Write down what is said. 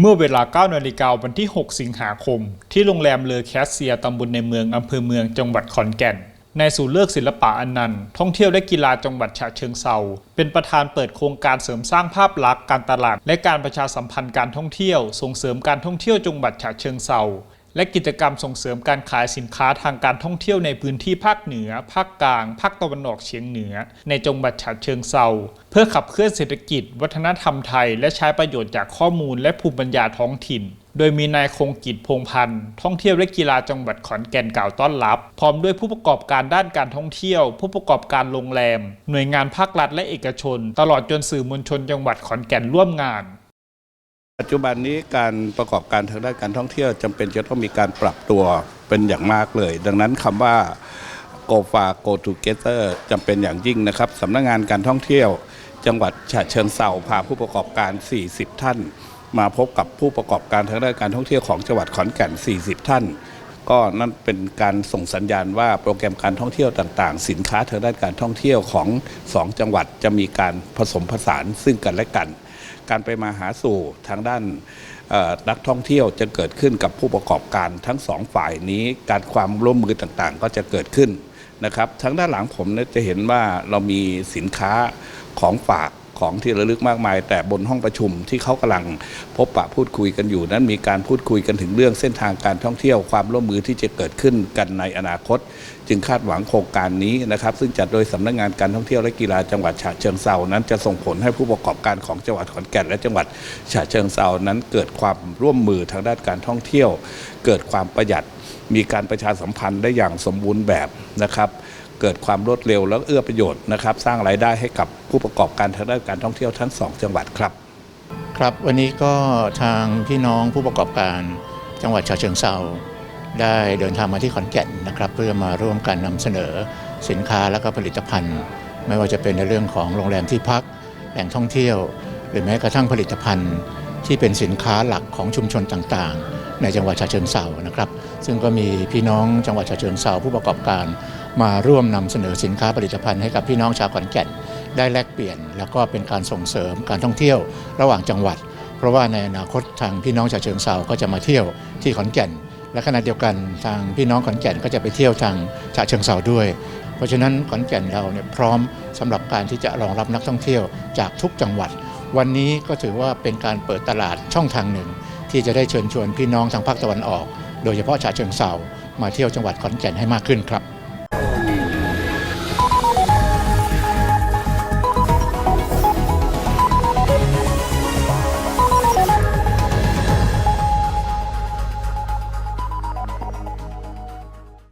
เมื่อเวลา9นาฬิกาวันที่ 6 สิงหาคม ที่โรงแรมเลอแคสเซียตำบลในเมือง อำเภอเมืองจังหวัดขอนแก่นนายสุเลิกศิลปะอนันต์ท่องเที่ยวและกีฬาจังหวัดฉะเชิงเซาเป็นประธานเปิดโครงการเสริมสร้างภาพลักษณ์การตลาด และการประชาสัมพันธ์การท่องเที่ยว ส่งเสริมการท่องเที่ยวจังหวัดฉะเชิงเซา และกิจกรรมส่งเสริมการขายสินค้าทางการท่องเที่ยวในพื้นที่ภาคเหนือ ภาคกลาง ภาคตะวันออกเฉียงเหนือ ในจังหวัดฉะเชิงเซาเพื่อขับเคลื่อนเศรษฐกิจ วัฒนธรรมไทย และใช้ประโยชน์จากข้อมูลและภูมิปัญญาท้องถิ่น โดยมีนายคงกิจพงพันธ์ท่องเที่ยวและกีฬาจังหวัดขอนแก่นกล่าวต้อนรับ พร้อมด้วยผู้ประกอบการด้านการท่องเที่ยว ผู้ประกอบการโรงแรม หน่วยงานภาครัฐและเอกชน ตลอดจนสื่อมวลชนจังหวัดขอนแก่นร่วมงาน ปัจจุบันนี้การประกอบการทางด้านการท่องเที่ยวจำเป็นจะต้องมีการปรับตัวเป็นอย่างมากเลย ดังนั้นคำว่า go far go together จำเป็นอย่างยิ่งนะครับสำนักงานการท่องเที่ยว จังหวัดฉะเชิงเซาพาผู้ประกอบการ 40 ท่าน มาพบกับผู้ประกอบการทางด้านการท่องเที่ยวของจังหวัดขอนแก่น 40 ท่าน ก็นั่นเป็นการส่งสัญญาณว่าโปรแกรมการท่องเที่ยวต่างๆ สินค้าทางด้านการท่องเที่ยวของสองจังหวัดจะมีการผสมผสานซึ่งกันและกัน การไปมาหาสู่ทางด้านนักท่องเที่ยวจะเกิดขึ้นกับผู้ประกอบการทั้งสองฝ่ายนี้การความร่วมมือต่างๆ ก็จะเกิดขึ้นนะครับทางด้านหลังผมเนี่ยจะเห็นว่าเรามีสินค้าของฝาก ของที่ระลึกมากมาย แต่บนห้องประชุมที่เขากำลังพบปะพูดคุยกันอยู่ นั้นมีการพูดคุยกันถึงเรื่องเส้นทางการท่องเที่ยวความร่วมมือที่จะเกิดขึ้นกันในอนาคต จึงคาดหวังโครงการนี้นะครับ ซึ่งจัดโดยสำนักงานการท่องเที่ยวและกีฬาจังหวัดฉะเชิงเซานั้นจะส่งผลให้ผู้ประกอบการของจังหวัดขอนแก่นและจังหวัดฉะเชิงเซานั้นเกิดความร่วมมือทางด้านการท่องเที่ยว เกิดความประหยัดมีการประชาสัมพันธ์ได้อย่างสมบูรณ์แบบนะครับ เกิดความรวดเร็วและเอื้อประโยชน์นะครับ สร้างรายได้ให้กับผู้ประกอบการทางด้านการท่องเที่ยวทั้งสองจังหวัดครับ ครับวันนี้ก็ทางพี่น้องผู้ประกอบการจังหวัดฉะเชิงเซาได้เดินทางมาที่ขอนแก่นนะครับ เพื่อมาร่วมกันนำเสนอสินค้าและก็ผลิตภัณฑ์ ไม่ว่าจะเป็นในเรื่องของโรงแรมที่พักแหล่งท่องเที่ยว หรือแม้กระทั่งผลิตภัณฑ์ ที่เป็นสินค้าหลักของชุมชนต่างๆ ในจังหวัดฉะเชิงเซานะครับ ซึ่งก็มีพี่น้องจังหวัดฉะเชิงเซาผู้ประกอบการ มาร่วมนำเสนอสินค้าผลิตภัณฑ์ให้กับพี่น้องชาวขอนแก่นได้แลกเปลี่ยน แล้วก็เป็นการส่งเสริมการท่องเที่ยวระหว่างจังหวัด เพราะว่าในอนาคตทางพี่น้องชาวเชิงเซาก็จะมาเที่ยวที่ขอนแก่น และขณะเดียวกันทางพี่น้องขอนแก่นก็จะไปเที่ยวทางฉะเชิงเซาด้วย เพราะฉะนั้นขอนแก่นเราเนี่ยพร้อมสำหรับการที่จะรองรับนักท่องเที่ยวจากทุกจังหวัด วันนี้ก็ถือว่าเป็นการเปิดตลาดช่องทางหนึ่ง ที่จะได้เชิญชวนพี่น้องทางภาคตะวันออก โดยเฉพาะฉะเชิงเซามาเที่ยวจังหวัดขอนแก่นให้มากขึ้นครับ